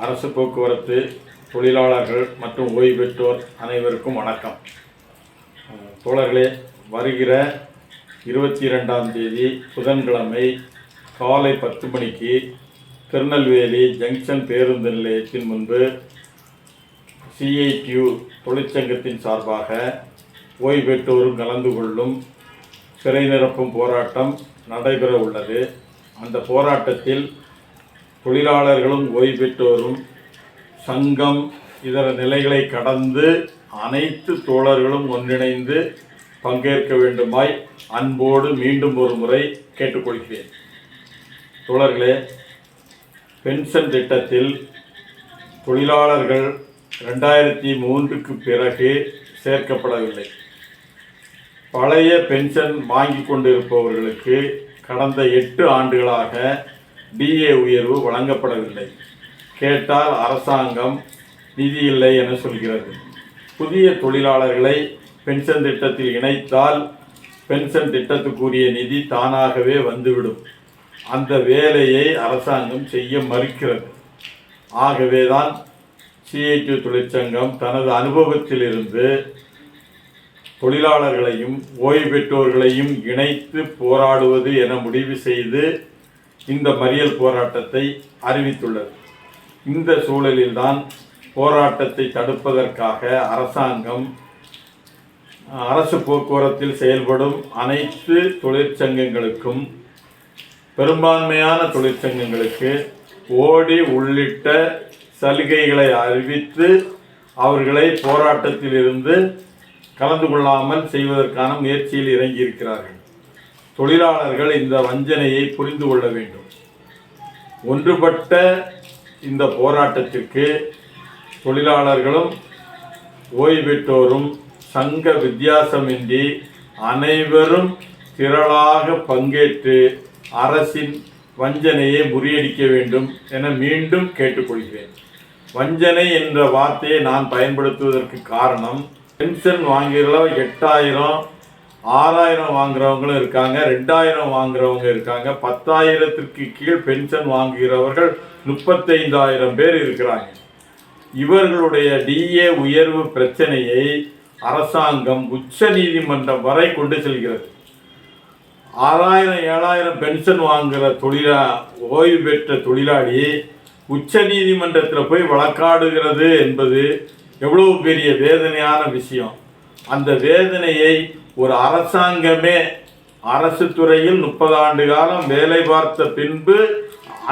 அரசு போக்குவரத்து தொழிலாளர்கள் மற்றும் ஓய்வு பெற்றோர் அனைவருக்கும் வணக்கம். தோழர்களே வருகிற இருபத்தி ரெண்டாம் தேதி புதன்கிழமை காலை பத்து மணிக்கு திருநெல்வேலி ஜங்ஷன் பேருந்து நிலையத்தின் முன்பு சிஐடியூ தொழிற்சங்கத்தின் சார்பாக ஓய்வு பெற்றோரும் கலந்து கொள்ளும் சிறை நிரப்பும் போராட்டம் நடைபெற உள்ளது. அந்த போராட்டத்தில் தொழிலாளர்களும் ஓய்வு பெற்றோரும் சங்கம் இதர நிலைகளை கடந்து அனைத்து தோழர்களும் ஒன்றிணைந்து பங்கேற்க வேண்டுமாய் அன்போடு மீண்டும் ஒரு முறை கேட்டுக்கொள்கிறேன். தோழர்களே பென்ஷன் திட்டத்தில் தொழிலாளர்கள் ரெண்டாயிரத்தி மூன்றுக்கு பிறகு சேர்க்கப்படவில்லை. பழைய பென்ஷன் வாங்கி கொண்டிருப்பவர்களுக்கு கடந்த எட்டு ஆண்டுகளாக டிஏ உயர்வு வழங்கப்படவில்லை. கேட்டால் அரசாங்கம் நிதி இல்லை என சொல்கிறது. புதிய தொழிலாளர்களை பென்ஷன் திட்டத்தில் இணைத்தால் பென்ஷன் திட்டத்துக்குரிய நிதி தானாகவே வந்துவிடும். அந்த வேலையை அரசாங்கம் செய்ய மறுக்கிறது. ஆகவே தான் சிஐடி தொழிற்சங்கம் தனது அனுபவத்திலிருந்து தொழிலாளர்களையும் ஓய்வு பெற்றோர்களையும் இணைத்து போராடுவது என முடிவு செய்து இந்த மறியல் போராட்டத்தை அறிவித்துள்ளது. இந்த சூழலில்தான் போராட்டத்தை தடுப்பதற்காக அரசாங்கம் அரசு போக்குவரத்தில் செயல்படும் அனைத்து தொழிற்சங்கங்களுக்கும் பெரும்பான்மையான தொழிற்சங்கங்களுக்கு ஓடி உள்ளிட்ட சலுகைகளை அறிவித்து அவர்களை போராட்டத்திலிருந்து கலந்து கொள்ளாமல் செய்வதற்கான முயற்சியில் இறங்கியிருக்கிறார்கள். தொழிலாளர்கள் இந்த வஞ்சனையை புரிந்து கொள்ள வேண்டும். ஒன்றுபட்ட இந்த போராட்டத்திற்கு தொழிலாளர்களும் ஓய்வு பெற்றோரும் சங்க வித்தியாசமின்றி அனைவரும் திரளாக பங்கேற்று அரசின் வஞ்சனையை முறியடிக்க வேண்டும் என மீண்டும் கேட்டுக்கொள்கிறேன். வஞ்சனை என்ற வார்த்தையை நான் பயன்படுத்துவதற்கு காரணம் பென்ஷன் வாங்கிற எட்டாயிரம் ஆறாயிரம் வாங்குறவங்களும் இருக்காங்க ரெண்டாயிரம் வாங்குறவங்க இருக்காங்க. பத்தாயிரத்திற்கு கீழ் பென்ஷன் வாங்குகிறவர்கள் முப்பத்தைந்தாயிரம் பேர் இருக்கிறாங்க. இவர்களுடைய டிஏ உயர்வு பிரச்சனையை அரசாங்கம் உச்ச நீதிமன்றம் வரை கொண்டு செல்கிறது. ஆறாயிரம் ஏழாயிரம் பென்ஷன் வாங்குகிற தொழிலா ஓய்வு பெற்ற தொழிலாளி உச்ச நீதிமன்றத்தில் போய் வழக்காடுகிறது என்பது எவ்வளவு பெரிய வேதனையான விஷயம். அந்த வேதனையை ஒரு அரசாங்கமே அரசு துறையில் முப்பது ஆண்டு காலம் வேலை பார்த்த பின்பு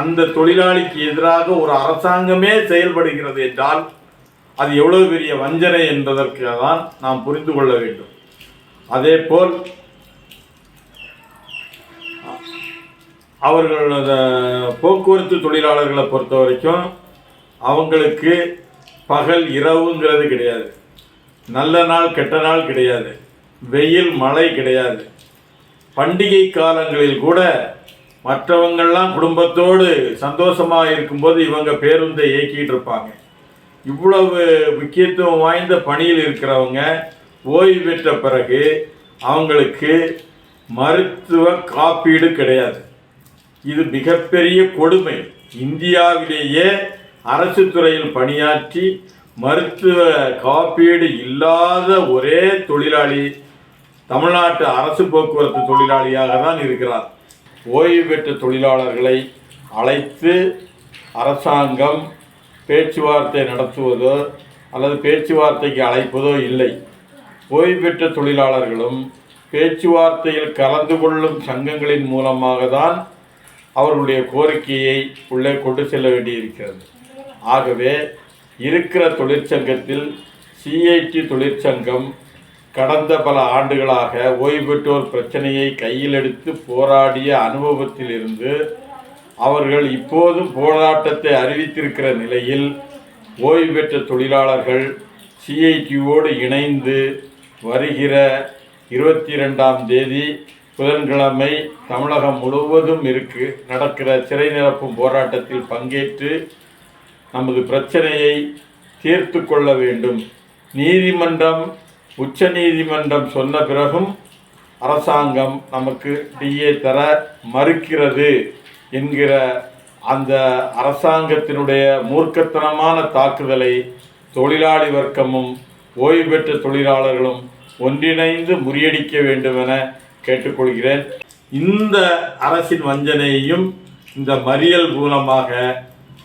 அந்த தொழிலாளிக்கு எதிராக ஒரு அரசாங்கமே செயல்படுகிறது என்றால் அது எவ்வளவு பெரிய வஞ்சனை என்பதற்கு தான் நாம் புரிந்து கொள்ள வேண்டும். அதேபோல் அவர்கள் அந்த போக்குவரத்து தொழிலாளர்களை பொறுத்த வரைக்கும் அவங்களுக்கு பகல் இரவுங்கிறது கிடையாது. நல்ல நாள் கெட்ட நாள் கிடையாது. வெயில் மழை கிடையாது. பண்டிகை காலங்களில் கூட மற்றவங்கள்லாம் குடும்பத்தோடு சந்தோஷமாக இருக்கும்போது இவங்க பேருந்தை இயக்கிட்டு இருப்பாங்க. இவ்வளவு முக்கியத்துவம் வாய்ந்த பணியில் இருக்கிறவங்க ஓய்வு பெற்ற பிறகு அவங்களுக்கு மருத்துவ காப்பீடு கிடையாது. இது மிகப்பெரிய கொடுமை. இந்தியாவிலேயே அரசு துறையில் பணியாற்றி மருத்துவ காப்பீடு இல்லாத ஒரே தொழிலாளி தமிழ்நாட்டு அரசு போக்குவரத்து தொழிலாளியாக தான் இருக்கிறார். ஓய்வு பெற்ற தொழிலாளர்களை அழைத்து அரசாங்கம் பேச்சுவார்த்தை நடத்துவதோ அல்லது பேச்சுவார்த்தைக்கு அழைப்பதோ இல்லை. ஓய்வு பெற்ற தொழிலாளர்களும் பேச்சுவார்த்தையில் கலந்து கொள்ளும் சங்கங்களின் மூலமாக தான் அவர்களுடைய கோரிக்கையை உள்ளே கொண்டு செல்ல வேண்டியிருக்கிறது. ஆகவே இருக்கிற தொழிற்சங்கத்தில் சிஐடி தொழிற்சங்கம் கடந்த பல ஆண்டுகளாக ஓய்வு பெற்றோர் பிரச்சனையை கையில் எடுத்து போராடிய அனுபவத்திலிருந்து அவர்கள் இப்போதும் போராட்டத்தை அறிவித்திருக்கிற நிலையில் ஓய்வு பெற்ற தொழிலாளர்கள் சிஐடியோடு இணைந்து வருகிற இருபத்தி ரெண்டாம் தேதி புதன்கிழமை தமிழகம் முழுவதும் இருக்கு நடக்கிற சிறை நிரப்பும் போராட்டத்தில் பங்கேற்று நமது பிரச்சனையை தீர்த்து கொள்ள வேண்டும். நீதிமன்றம் உச்ச நீதிமன்றம் சொன்ன பிறகும் அரசாங்கம் நமக்கு டிஏ தர மறுக்கிறது என்கிற அந்த அரசாங்கத்தினுடைய மூர்க்கத்தனமான தாக்குதலை தொழிலாளி வர்க்கமும் ஓய்வு பெற்ற தொழிலாளர்களும் ஒன்றிணைந்து முறியடிக்க வேண்டுமென கேட்டுக்கொள்கிறேன். இந்த அரசின் வஞ்சனையையும் இந்த மறியல் மூலமாக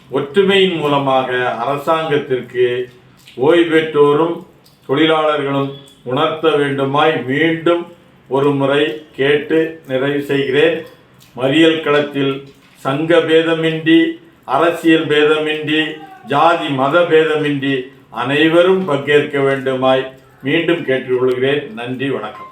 ஒற்றுமையின் மூலமாக அரசாங்கத்திற்கு ஓய்வு பெற்றோரும் தொழிலாளர்களும் உணர்த்த வேண்டுமாய் மீண்டும் ஒரு முறை கேட்டு நிறைவு செய்கிறேன். மறியல் களத்தில் சங்க பேதமின்றி அரசியல் பேதமின்றி ஜாதி மத பேதமின்றி அனைவரும் பங்கேற்க வேண்டுமாய் மீண்டும் கேட்டுக்கொள்கிறேன். நன்றி வணக்கம்.